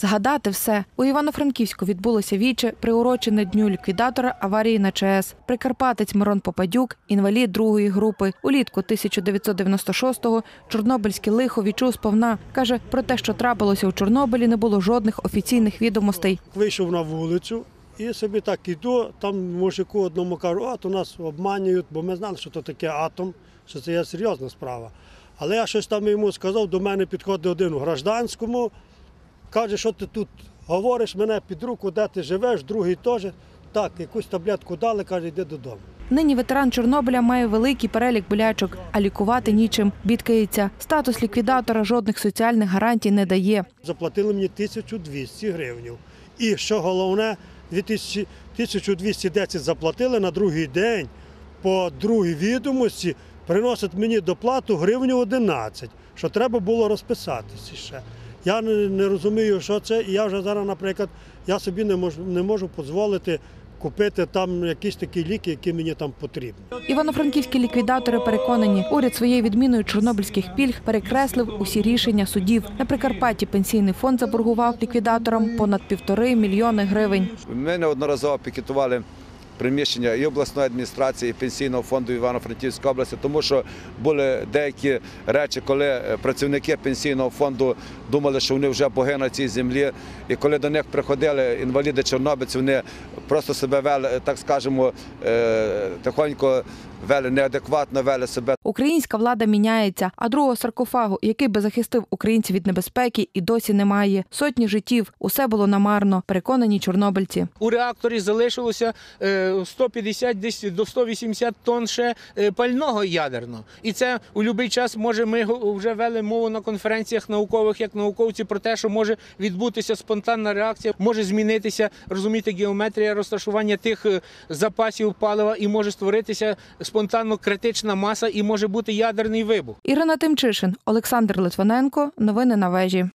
згадати все. У Івано-Франківську відбулося віче, приурочене дню ліквідатора аварії на ЧАЕС. Прикарпатець Мирон Попадюк, інвалід другої групи. Улітку 1996-го Чорнобильське лихо відчув сповна. Каже, про те, що трапилося у Чорнобилі, не було жодних офіційних відомостей. Вийшов на вулицю і собі так іду, там мужику одному кажу, а то нас обманюють, бо ми знали, що то таке атом, що це є серйозна справа. Але я щось там йому сказав, до мене підходить один у гражданському, каже, що ти тут говориш мене під руку, де ти живеш, другий теж. Так, якусь таблетку дали, каже, йди додому. Нині ветеран Чорнобиля має великий перелік болячок, а лікувати нічим. Бідкається. Статус ліквідатора жодних соціальних гарантій не дає. Заплатили мені 1200 гривень. І що головне, 1210 заплатили на другий день по другій відомості приносять мені доплату гривню 11, що треба було розписатися ще. Я не, розумію, що це, і я вже зараз, наприклад, я собі не можу не можу дозволити купити там якісь такі ліки, які мені там потрібні. Івано-франківські ліквідатори переконані, уряд своєю відміною чорнобильських пільг перекреслив усі рішення судів. На Прикарпатті пенсійний фонд заборгував ліквідаторам понад півтори мільйони гривень. Ми неодноразово пікетували приміщення і обласної адміністрації, і пенсійного фонду Івано-Франківської області, тому що були деякі речі, коли е, працівники пенсійного фонду думали, що вони вже боги на цій землі. І коли до них приходили інваліди чорнобиці, вони просто себе вели, е, так скажемо, е, тихонько вели, неадекватно вели себе. Українська влада міняється, а другого саркофагу, який би захистив українців від небезпеки, і досі немає. Сотні життів, усе було намарно, переконані чорнобильці. У реакторі залишилося е, 150 десь до 180 тонн ще е, пального ядерного. І це у будь-який час може ми вже вели мову на конференціях наукових, як науковці, про те, що може відбутися спонтанна реакція, може змінитися, розумієте, геометрія розташування тих е, запасів палива і може створитися спонтанно критична маса, і може бути ядерний вибух. Ірина Тимчишин, Олександр Литвиненко. Новини на вежі.